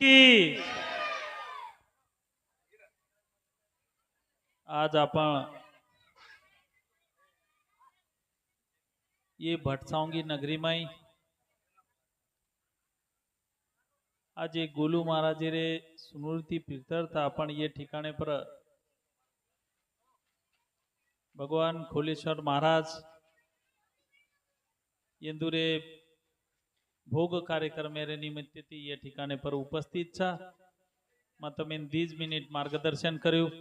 की आज आपण ये भटसावंगी नगरी में आज एक गोलू महाराज रे स्मृति तीर्थ आपण ये ठिकाणे पर भगवान खोलेश्वर ભोग કાર્યક્રम એરે નિમિત્તેથી એ ઠેકાને પર ઉપસ્થિત છે. માં તમે દીજ મિનિટ માર્ગદર્શન કર્યું.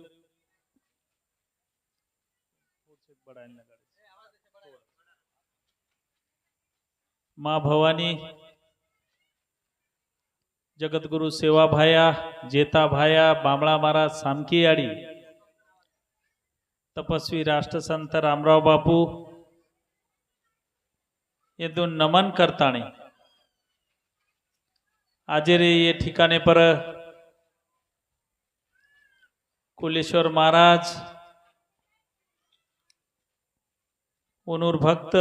માં ભવાની જગતગુરુ સેવા ભાયા જેતા ભાયા બામણા મારા સામકીયાળી તપસ્વી રાષ્ટ્ર સંત રામરાવ બાપુ, એ તો નમન કરતાણી. आजेरे ये ठिकाने पर. कुलेश्वर महाराज अनुर्भक्त भक्त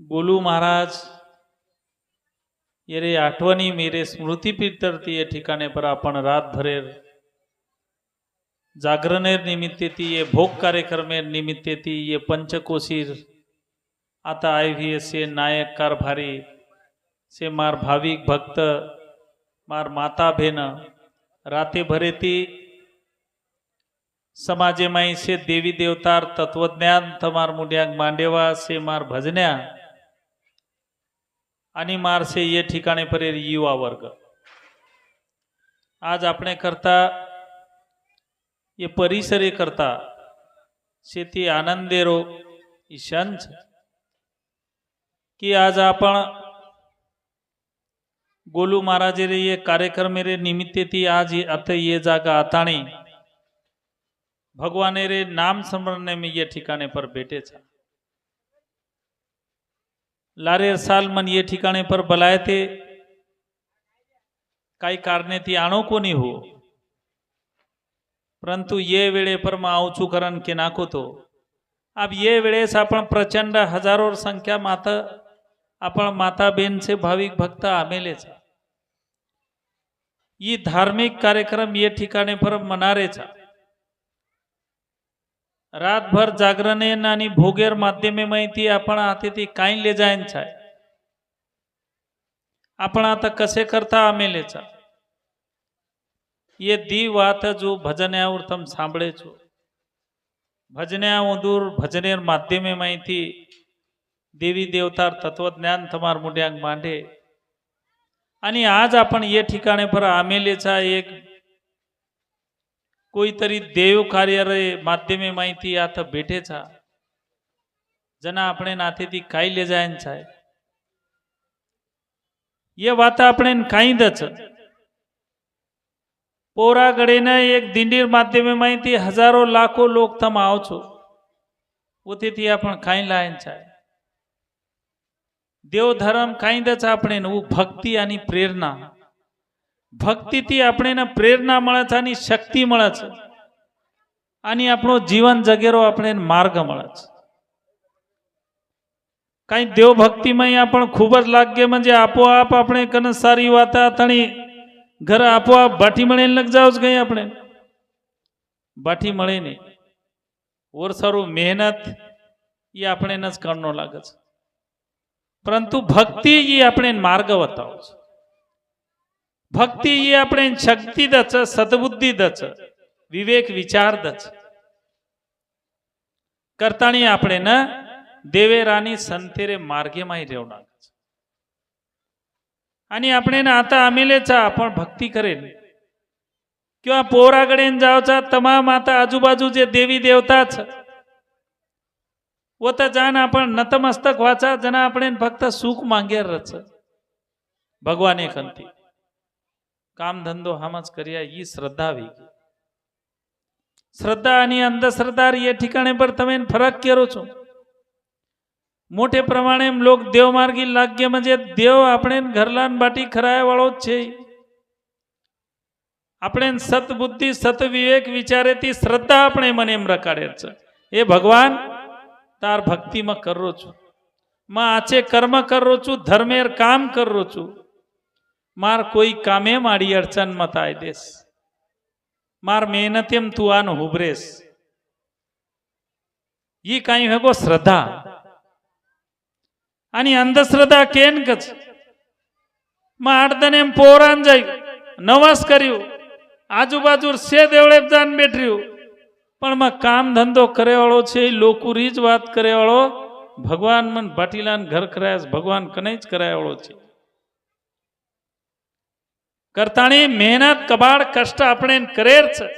गोलू महाराज येरे आठवणी मेरे स्मृती पितरती ये ठिकाणे पर आपण रातभरेर जागरणेर निमित्ते ती ये भोग कार्यक्रमेर निमित्ते ती ये पंचकोशीर आता आय व्ही एस ए नायक कारभारी से मार भाविक भक्त मार माता भेन राते भरेती समाजे माई से देवी देवतार तत्वज्ञान तमार मुड्यांग मांडेवा से मार भजन्या आणि मार से ये ठिकाणे परे युवा वर्ग. आज आपणे करता ये परिसरे करता शेती आनंदेरो ईशांच की आज आपण ગોલુ મહારાજે રે કાર્યક્રમ રે નિમિત્તેથી આજ અથ યે જાગા અતાણી ભગવાને રે નામ સ્મરણ મેં યે ઠિકાને પર બેઠે છે. લારે સાલ મન યે ઠિકાને પર બલાય તે. કાંઈ કારણેથી આણો કોની હો? પરંતુ યે વેળે પરમાં આવું છું કરણ કે નાખો તો. આપ યે વેળે આપણ પ્રચંડ હજારો સંખ્યા માતા આપણ માતા બેન છે, ભાવિક ભક્ત આમેલે છે. ये धार्मिक कार्यक्रम ये ठिकाणे पर मनारेचा રાતભર જાગરણે નાની ભોગેર માધ્યમે માહિતી આપણા હાથેથી કાંઈ લે જાય ને છાય આપણા તો કશે કરતા અમે લે છા. એ દી વાત જો ભજને આવું તમે સાંભળે છો. ભજને ઉદૂર ભજનેર માધ્યમે માહિતી દેવી દેવતાર તત્વજ્ઞાન તમારા મોઢ્યાંગ માંડે. आणि आज आपण ये ठिकाणे पर आमेलेचा एक कोईतरी देव कार्य रे माध्यमे माहिती आता भेटेचा जना આપણે નાથેથી કાઈ લે જાય છે ये વાત આપણે કાઈ દચ પોરાગડીને એક દિંડીર માધ્યમે માહિતી હજારો લાખો લોક તમે આવો છો ઓથી आपण કાઈ લાયન છે દેવ ધર્મ કાંઈ જ આપણે નવું ભક્તિ આની પ્રેરણા. ભક્તિથી આપણે પ્રેરણા મળે છે, આની શક્તિ મળે છે. આની આપણો જીવન જગેરો આપણે માર્ગ મળે છે. કાંઈ દેવ ભક્તિમાં પણ ખૂબ જ લાગ્યમાં જે આપોઆપ આપણે કને સારી વાત તણી ઘર આપોઆપ બાઠી મળીને લગ જાવ કઈ આપણે. બાઠી મળે નહીં ઓર સારું મહેનત એ આપણે જ કરનો લાગે છે. પરંતુ ભક્તિ એ આપણે માર્ગ બતાવો છે ભક્તિ એ આપણે શક્તિ દચ સદબુદ્ધિ દચ વિવેક વિચાર દચ કરતાની આપણે ને દેવેરાની સંતેરે માર્ગેમાં રેવડા आणि आपण आता आमेलेचा आपण भक्ती करेल किंवा पोराकडे जावचा तमाम आता आजूबाजू जे देवी देवताच ઓત જાન આપણ નતમસ્તક વાંચા, જના આપણે ફક્ત સુખ માંગ્યા રચ ભગવાને ખંતી કામ ધંધો હામ જ કર્યા ઈ શ્રદ્ધા વી શ્રદ્ધા અને અંધશ્રદ્ધા એ ઠીકાણે પર તમે ફરક કરો છો. મોટે પ્રમાણે લોક દેવ માર્ગી લાગ્ય જે દેવ આપણે ઘરલાન બાટી ખરાયા વાળો જ છે. આપણે સતબુદ્ધિ સત વિવેક વિચારેથી શ્રદ્ધા આપણે મને એમ રકાડે છે. એ ભગવાન તાર ભક્તિમાં કરો છું. માં આચે કર્મ કરો છું, ધર્મેર કામ કરો છું. માર કોઈ કામે મારી અડચણ મતાય દેશ માર મહેનત એમ તું આનું હુબરેસ ઈ કાંઈ હેગો શ્રદ્ધા. આની અંધશ્રદ્ધા કેન કચમાં આડદન એમ પોરાન જાય, નવાસ કર્યું. આજુબાજુ સે દેવળે જાન બેઠર્યું. પણ માં કામ ધંધો કરેવાળો છે એ લોકોરી જ વાત કરેવાળો. ભગવાન મન ભાટીલાન ઘર કરાયા ભગવાન કને જ કરાયા વાળો છે. કરતાણી મહેનત, કબાડ, કષ્ટ આપણે કરેર છે.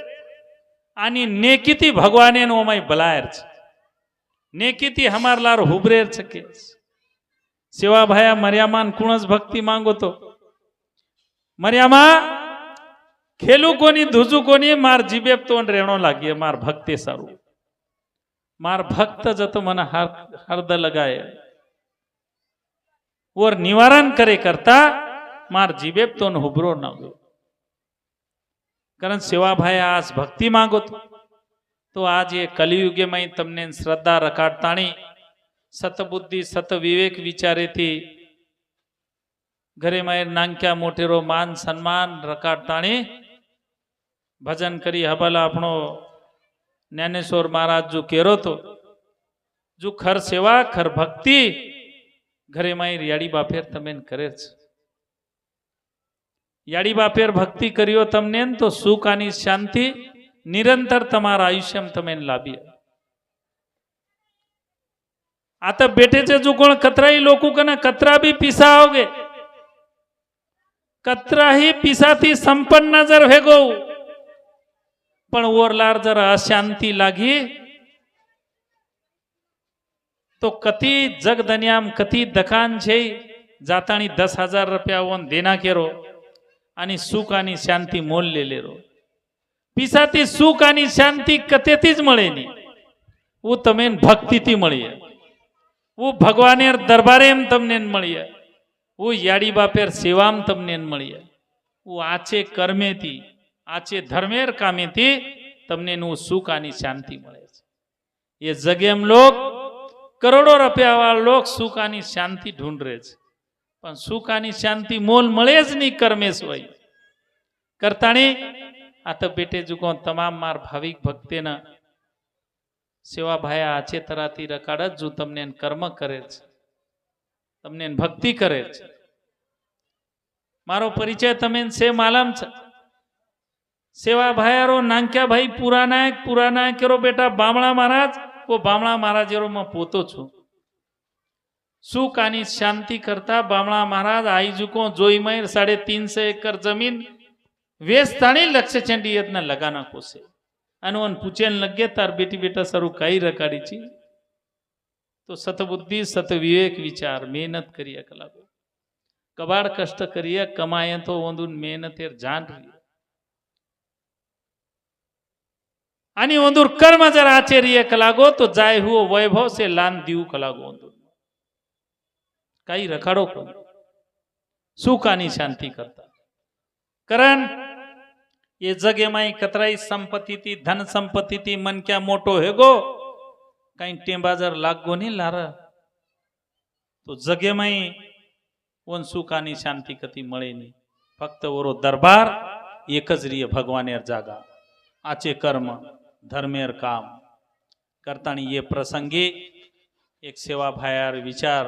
આની નેકીથી ભગવાને નો અમાય ભલાયર છે. નેકીથી હમાર લાર હુબરેર છે કે. સેવા ભાયા મર્યામાન કુણસ ભક્તિ માંગો તો. મર્યામા ખેલું કોની ધૂજું કોની માર જીબેબ તો રેણો લાગીએ માર ભક્તિ સારું. માર ભક્ત જતો મને હર્દ લગાય. ઓર નિવારણ કરે કરતા, માર જીબેબ તો હુબરો ન ગયો. કારણ સેવાભાઈ આજ ભક્તિ માંગો તો. આજ એ કલિયુગેમાં તમને શ્રદ્ધા રકાડતાણી સતબુદ્ધિ સત વિવેક વિચારેથી ઘરે માયર નાંક્યા મોટેરો માન સન્માન રકાડતાણી ભજન કરી હબલ આપણો જ્ઞાનેશ્વર મહારાજ જો કેરો તો. જો ખર સેવા, ખર ભક્તિ, ઘરે માં યાડી બાફેર તમે કરે છે. યાડી બાપેર ભક્તિ કર્યો તમને તો સુખ આની શાંતિ નિરંતર તમારા આયુષ્યમાં તમે લાભી. આ તો બેઠે છે જો કોણ કતરાઈ લોકો કને કતરા બી પીસા આવગે. કતરા હી પીસાથી સંપન્ન જર ભેગો પણ ઓરલાર જર અશાંતિ લાગી તો કતિ જગ દનિયામ કતિ દકાન છે જાતાણી દસ હજાર રૂપિયા ઓન દેના કેરો આની સુખ આની શાંતિ મોલ લે લેરો પીસાથી સુખ આની શાંતિ કતેથી જ મળે નહીં હું તમે ભક્તિથી મળીએ હું ભગવાને દરબારે એમ તમને મળીએ હું યાડી બાપેર સેવામ તમને મળીએ હું આચે કર્મેથી આચે ધર્મેર કામેથી તમને એનું સુખ આની શાંતિ મળે છે. એ જગેમ લોક, કરોડો રૂપિયા વાળા લોક સુખ આની શાંતિ ઢૂંઢરે છે. પણ સુખ આની શાંતિ મોલ મળે જ નહીં કર્મેશ હોય કરતાણી આ તો બેટે જુકો તમામ માર ભાવિક ભક્તિના સેવા ભાયા આચે તરાથી રકાડ જ જો તમને કર્મ કરે છે. તમને ભક્તિ કરે છે. મારો પરિચય તમે સે માલમ છે. સેવા ભાયારો નાંક્યા ભાઈ પુરાનાયક પુરાનાયક પુરા નાયકેરો બેટા, બામણા મહારાજ કો બામણા મહારાજેરો માં પોતો છું. સુખ આની શાંતિ કરતા બામણા મહારાજ, આઈ જુકો, જોઈ મય સાડે તીનસો એકર જમીન વેસ્તાણી લક્ષ્ય ચંડી યજ્ઞ લગાના કોશે આનું અન પૂછેન લગે તાર બેટી બેટા સરું કઈ રકાડી છી. તો સતબુદ્ધિ, સતવિવેક વિચાર, મહેનત કરીએ કલાકો. કબાડ કષ્ટ કરીએ કમાએ તો ઓંદુન મહેનત आणि ओंदूर कर्म जर ಆಚರಿಯ कलागो तो जाय हुओ वैभव से लान दीव कलागो ओंदूर काही रखाडो कोण सुख आणि शांती करता. कारण ये जगे माई कतराई संपत्ती ती धन संपत्ती ती मन क्या मोठो हे गो. काही टेंबा जर लागो नाही लार तो जगेमाई वन सुख आणि शांती कती मळे नाही. फक्त वरो दरबार एकच रिय भगवानेर जागा. आचे कर्म ધર્મેર કામ કરતાની એ પ્રસંગે એક સેવા ભાયાર વિચાર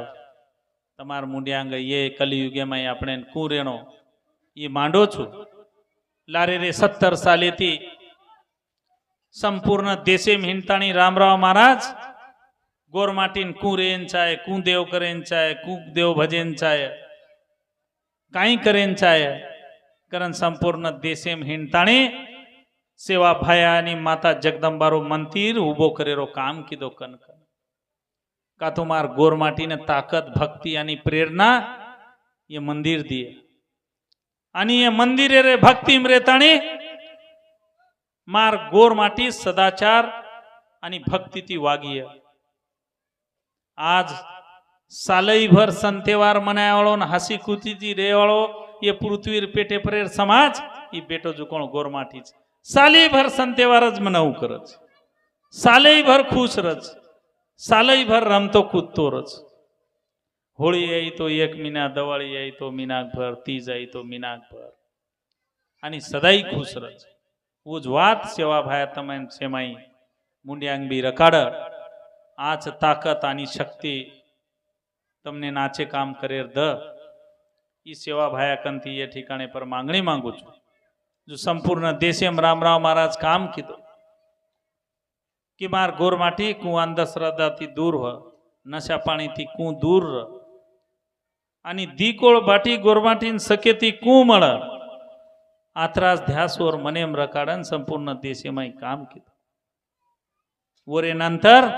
તમાર મુંડ્યાંગ એ કલિયુગેમાં આપણે કુરેણો એ માંડો છું લારે રે સત્તર સાલેથી સંપૂર્ણ દેશે હિંતાણી રામરાવ મહારાજ ગોરમાટીન કુરેન ચાય કુદેવ કરેન ચાય કુદેવ ભજેન ચાય કાંઈ કરેન ચાય કરન સંપૂર્ણ દેશેમ હિંતાણી સેવા ભાયાની માતા જગદંબારો મંદિર ઊભો કરેલો કામ કીધો કનક. કા તો માર ગોરમાટીને તાકત, ભક્તિ આની પ્રેરણા એ મંદિર દીએ. અને એ મંદિરે રે ભક્તિ રેતાણી માર ગોરમાટી સદાચાર અને ભક્તિથી વાગીએ. આજ સાલઈભર સંતેવાર મનાયાવાળો ને હાસી ખુશીથી રેવાળો એ પૃથ્વી પેટે પરેર સમાજ, એ બેટો જુકોણ ગોરમાટી છે. साले भर संतेवारच मनाऊ करच. सालही भर खुश रच. सालही भर रमतो कुदतो रच होळी याई तो एक मिना दवाळी याई तो मिनाक भर ती जाई तो मिनाक भर आणि सदाई खुश रच. उजवात सेवा भाया तमान सेमाई. मुंड्यांग बी रकाड. आज ताकत आणि शक्ती. तमने नाचे काम करेर द. ही सेवा ભાયા या એ पर मागणी मागू માંગુ जो संपूर्ण સંપૂર્ણ દેશેમ રામરાવ મહારાજ કામ मार કે कु अंधश्रद्धा ती दूर દૂર नशा નશા ती कू दूर રહ आणि दिकोळ बाटी गोरमाटीन सके ती कू मळ। आत्रास ध्यासवर मनेम रकाडन संपूर्ण देशेमाई काम केलं वरे नंतर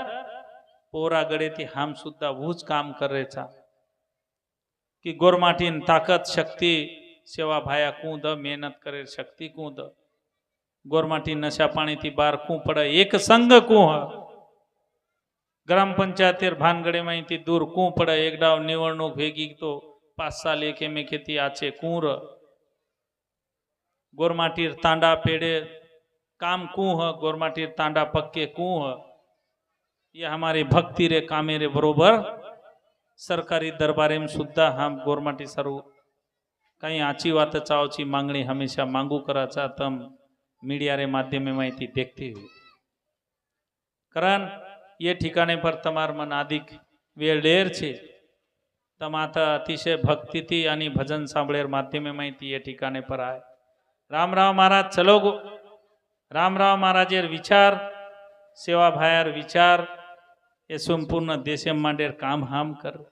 पोरागडे ती हाम सुद्धा वूच काम करायचा की गोरमाटीन ताकद शक्ती સેવા ભાયા કું દ મહેનત કરે શક્તિ કું દ ગોરમાટી નશા પાણીથી બહાર કું પડે એક સંગ કું હ ગ્રામ પંચાયતેર ભાનગડે માંથી દૂર કું પડે એક ડાવ નિવડણુક ભેગી તો પાંચ સાલ એકે મેકેથી આછે કુંર ગોરમાટીર તાંડા પેડે काम कू ह गोरमाटीर तांडा पक्के कू ह ये हमारे भक्ति रे कामे रे बरोबर सरकारी दरबारे में सुद्धा हम गोरमाटी सरू કંઈ આચી વાત ચાવચી માંગણી હંમેશા માંગુ કરાચા તમ મીડિયારે માધ્યમે માહિતી દેખતી હોય કરણ એ ઠિકાણે પર તમારમાં નાદિક વેળેર છે તમાતા અતિશय ભક્તિથી અને ભજન સાંભળેર માધ્યમે માહિતી એ ઠિકાણે પર આવે રામરાવ મહારાજ ચલો રામરાવ મહારાજેર વિચાર સેવા ભાયાર વિચાર એ સંપૂર્ણ દેશે માંડેર કામ હામ કર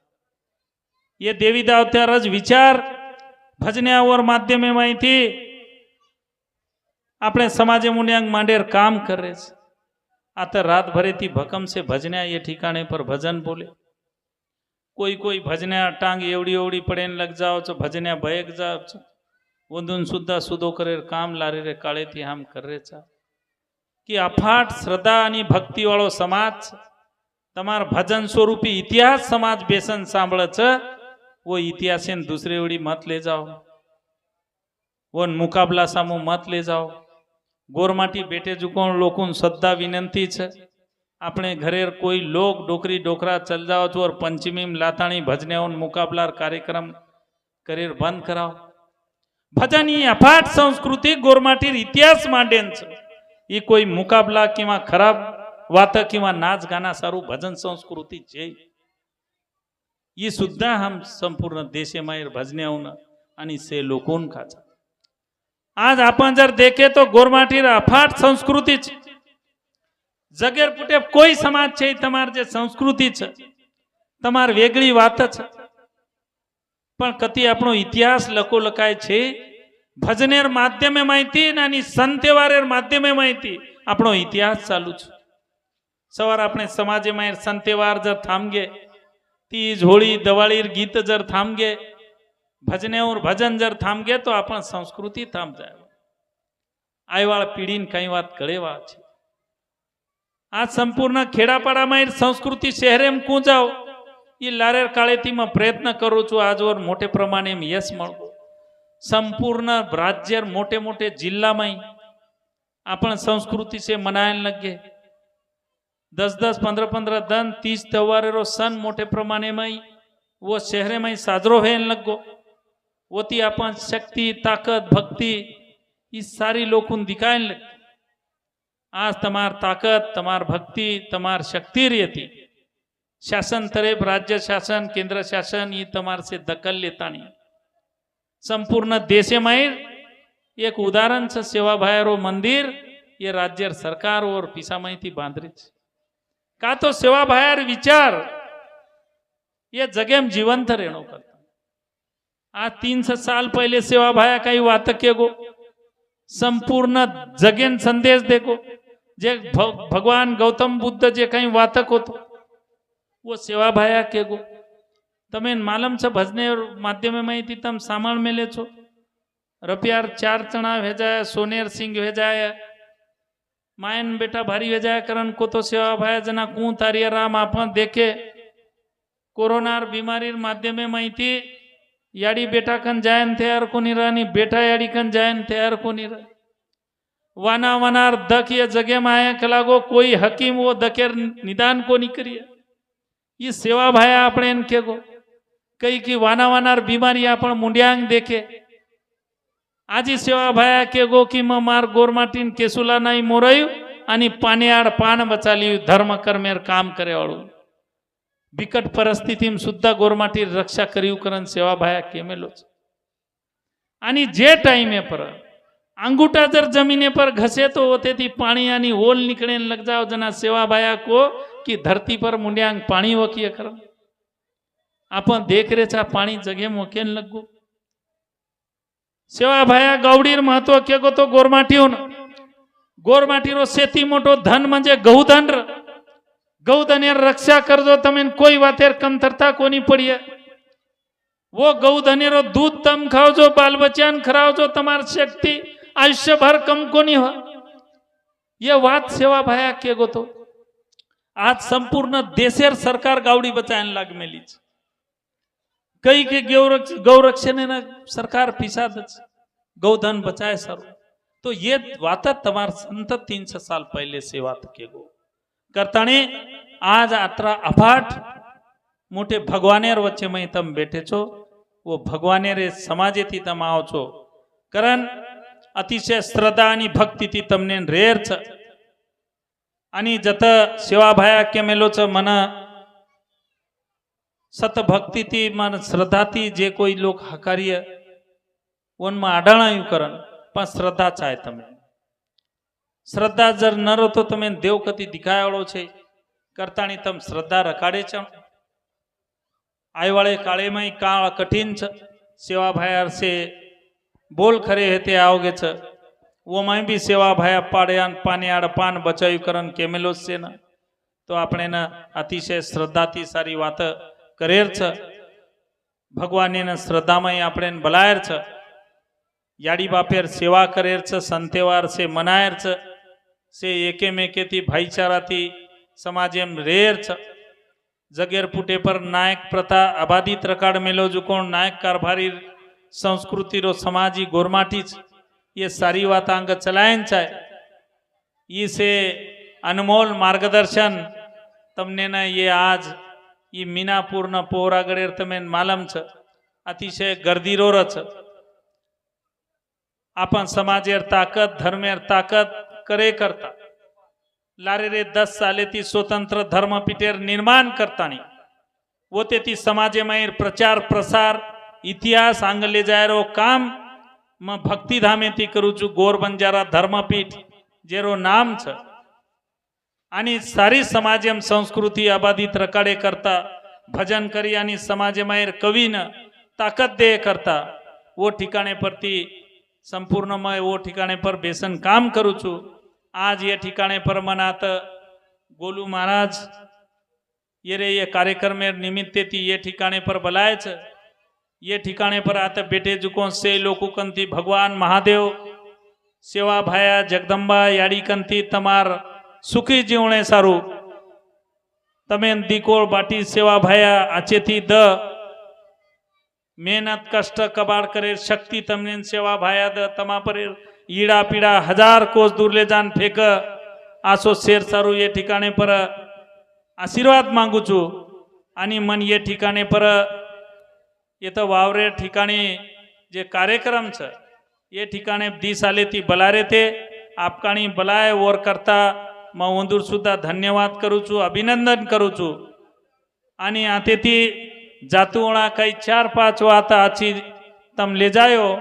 એ દેવી દાવત્યાર જ વિચાર ભજને ઓર માધ્યમે અહીંથી આપણે સમાજે મુન્યાંગ માંડેર કામ કરે છે. આ તો રાતભરેથી ભકમ છે. ભજન્યા એ ઠીકાણે પર ભજન બોલે. કોઈ કોઈ ભજન્યા ટાંગ એવડી એવડી પડે ને લગ જાઓ છો ભજન્યા ભયક જાઓ છો. વંદુન સુદ્ધા સુદો કરે કામ લારે રે, કાળેથી આમ કરે છે. કે અફાટ શ્રદ્ધા અને ભક્તિવાળો સમાજ છે. તમારા ભજન સ્વરૂપી ઇતિહાસ સમાજ બેસન સાંભળે છે. वो इतिहासन दूसरे उड़ी मत ले जाओ। वो मुकाबला सामू मत ले जाओ। ગોરમાટી બેટે ચૂકવણ લોકોને શ્રદ્ધા વિનંતી છે આપણે ઘરે કોઈ લોક ડોકરી ડોકરા ચલ જાઓ છો ઓર પંચમીમ લાતાણી ભજનેઓન મુકાબલાર કાર્યક્રમ કરીર બંધ કરાવો ભજનની અફાટ સંસ્કૃતિ ગોરમાટીર ઇતિહાસ માંડેન છે એ કોઈ મુકાબલા કેવા ખરાબ વાતક કેવા નાચ ગાના સારું ભજન સંસ્કૃતિ છે ये सुद्धा हम संपूर्ण देशेमायर भजने आणि से लोकोन खाचा आज आपण जर देखे तो गोरमाटीर अफाट संस्कृती છે જગેર પુટે કોઈ સમાજ છે ઈ તમાર જે સંસ્કૃતિ છે તમાર વેગળી વાત છે પણ કતિ આપણો ઇતિહાસ લખો લખાય છે ભજનેર માધ્યમે માહિતી ને આની સંતેવારેર માધ્યમે માહિતી આપણો ઇતિહાસ ચાલુ છે સવાર આપણે સમાજે માં સંતેવાર જર થામગે તીજ હોળી દવાળી ગીત જર થામગે, ભજને ઓર ભજન જર થામગે તો આપણ સંસ્કૃતિ થામ જાય આયવાળ પીઢીને કઈ વાત કળેવા છે. આ સંપૂર્ણ ખેડાપાડામાં સંસ્કૃતિ શહેરેમ કું જાઓ એ લારેર કાળેથીમાં પ્રયત્ન કરું છું આજવર મોટે પ્રમાણે એમ યશ મળવું. સંપૂર્ણ રાજ્ય મોટે મોટે જિલ્લામાં આપણ સંસ્કૃતિ છે મનાયન લગે दस दस पंद्रह पंद्रह दिन, तीस त्यौहार रो सन मोटे प्रमाण में वो शहर में साजरो है इन लग। गो वो ती अपन शक्ति, ताकत, भक्ति इस सारी लोकन दिखाए लग। आज तमार ताकत, तमार भक्ति, तमार शक्ति रहती शासन तरे राज्य शासन, केंद्र शासन ये तमार से दखल लेता नहीं। संपूर्ण देश मायर एक उदाहरण से सेवा भायरो मंदिर, ये राज्य सरकार और पिसा मई थी बांधरी છે का तो सेवा बाहेर विचार ये जगेम जिवंत रेणो करता आज तीन सौ साल पहले सेवा भाया काही वात के गो संपूर्ण जगेन संदेश देखो जे भ- भगवान गौतम बुद्ध जे काही वातक होतो वो सेवा भाया के गो તમે માલમ છે ભજને માધ્યમે માહિતી તમે સામાન મેલે છો રપિયાર ચાર ચણા ભેજાયા સોનેર સિંહ ભેજાયા मायन बेटा भारी हो जाए करन को तो सेवा भाया जना कू तारिया राम आपण देखे कोरोनार बीमारीर माध्यमे माहिती याडी बेटा कन जायन तयार कोणी रानी बेटा याडी कन जायन तयार कोणी रह वाना वनार दक ये जगे माया कलागो कोई हकीम वो दकेर निदान कोनी करिए ये सेवा भाया આપણે એમ કે ગો કઈ કઈ વાના વાનાર બીમારી આપણ મુંડ્યાંગ आजी सेवा भया के गो की मार गोरमाटीन केसुला नाही मोरायू आणि पाण्याआड पान बचाली धर्म कर्मेर काम करेवाळू बिकट परिस्थितीम सुद्धा गोरमाटी रक्षा करीव करन सेवा भाया केमेलोच आणि जे टाइमे पर अंगूठा जर जमीने पर घसे तो होते ती पाणी आणि ओल निकळे लग जाओ जना सेवा भाया को की धरती पर मुंड्यांग पाणी वकीय कर आपण देखरेचा पाणी जगे मोकेन लगू. પાણી જગે મોકે ને લગવું સેવા ભાયા ગૌડીર મહત્વ કે ગો તો ગોરમાટીઓનો ગોરમાટીનો સેથી મોટો ધન म्हणजे ગૌધન ર. ગૌધન રક્ષા કરજો તમે ને કોઈ વાતે કમતરતા કોની પડીએ વો ગૌધનેરો દૂધ તમ ખાવજો બાલ બચ્ચાને ખરાવજો તમાર શક્તિ આયુષ્યભર કમ કોની હોય ये વાત સેવા ભાયા કે ગો તો આજ સંપૂર્ણ દેશેર સરકાર ગાવડી બચાયને कई के गौरक्ष गौरक्षण है ना सरकार पीछा गौधन बचाए सर। तो ये वाता तुम्हार संत तीन सौ साल पहले सेवा के गो। करताने आज आत्रा अफाट मोटे भगवानेर वच्चे में तम बैठे छो वो भगवानेरे समाजे थी तम आओ छो करण अतिशय श्रद्धा आणि भक्ती ती तमने रेरच आणि जत सेवाभाया छ मन સત ભક્તિથી મન શ્રદ્ધાથી જે કોઈ લોક હકાર્ય ઓનમાં આડાણાયું કરન, પણ શ્રદ્ધા ચાય તમે. શ્રદ્ધા જર ન રહો તો તમે દેવકતી દીખાયાળો છે. કરતાની તમ શ્રદ્ધા રખાડે છે. આયવાળે કાળેમાં કાળ કઠિન છે. સેવા ભાયાર છે. બોલ ખરે હેતે આવગે છે. ઓમાં બી સેવા ભાયા પાડ્યા પાને આડ પાન બચાવ્યું કરન કેમેલો છે ને. તો આપણે એના અતિશય શ્રદ્ધાથી સારી વાત करेर छ भगवान एन श्रद्धामय आपण बलायर छ याडी बापेर सेवा करेर छ संतेवार से मनायर छ से एके मेके ती भाईचारा ती समाजेम रेर छ जगेर पुटे पर नायक प्रथा आबादी त्रकाड मेलो जुकोण नायक कारभारी संस्कृति रो समाजी गोरमाटी ये सारी वातांग चलायन छ ई से अनमोल मार्गदर्शन तमने ना ये आज એ મીનાપુરના પોર આગળ તમે માલમ છે. અતિશય ગરદીરોર છે. આપણ સમાજેર તાકત ધર્મેર તાકત કરે કરતા. લારે રે દસ સાલેથી સ્વતંત્ર ધર્મ પીઠેર નિર્માણ કરતાની. ઓતેથી સમાજેમાં પ્રચાર, પ્રસાર, ઇતિહાસ, આંગલે જાયરો કામમાં ભક્તિધામેથી કરું છું. ગોર બંજારા ધર્મપીઠ, જેરો નામ છે. અને સારી સમાજ એમ સંસ્કૃતિ આબાદિત રકાડે કરતા ભજન કરી અને સમાજ માયર કવિને તાકત દે કરતા ઓ ઠિકાણે પરથી સંપૂર્ણ મેં ઓ ઠિકાણે પર બેસન કામ કરું છું આજ એ ઠિકાણે પર મનાત ગોલુ મહારાજ ये रे ये कार्यक्रम निमित्ते थी ये ठिकाने पर बुलाए छ ये ठिकाने पर आते बेटे जुको से लोकुकंती भगवान महादेव सेवा भाया जगदम्बा याड़ी कंती तमार सुखी जीवने सारू तमे दिकोळ बाटी सेवा भया अचेती द मेहनत कष्ट कबाड करेल शक्ती तमने सेवा भाया द तमा परेल इडा पिडा हजार कोस दुरले जान फेक आसो शेर सारू ये ठिकाणे पर आशीर्वाद मागूचो आणि मन ये ठिकाणे पर इथं वावरे ठिकाणी जे कार्यक्रम छे ठिकाणे दिस आले ती बलारे ते आपकाणी बलाय वर करता માં ઉંદુર સુદ્ધા ધન્યવાદ કરું છું અભિનંદન કરું છું આની આથેથી જાતુઓણા કઈ ચાર પાંચ વાત આછી તમ લેજાયો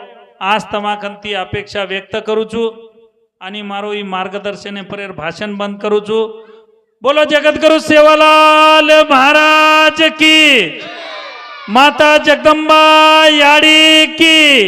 આજ તમાકંતી અપેક્ષા વ્યક્ત કરું છું અને મારું એ માર્ગદર્શન પરેર ભાષણ બંધ કરું છું બોલો જગતગુરુ સેવાલાલ મહારાજ કી માતા જગદંબા યાડી કી